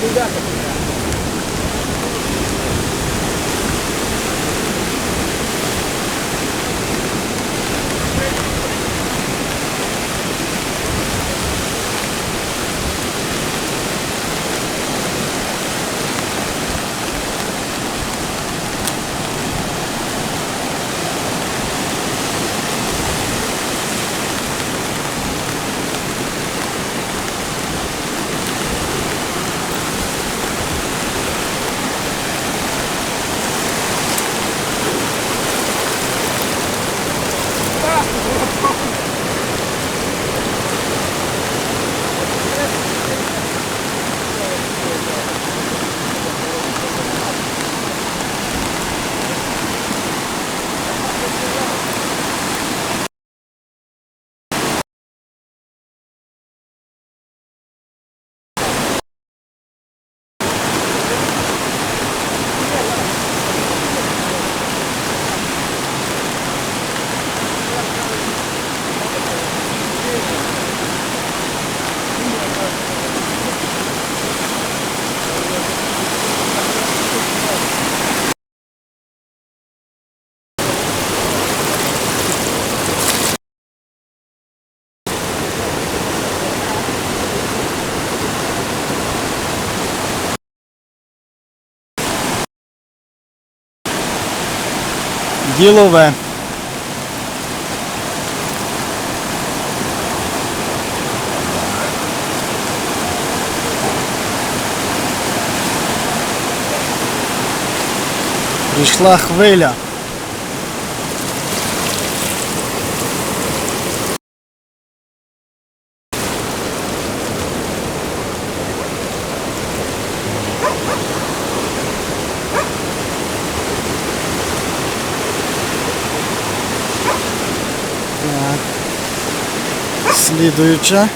буде. Ділове. Прийшла хвиля. Слідуюча.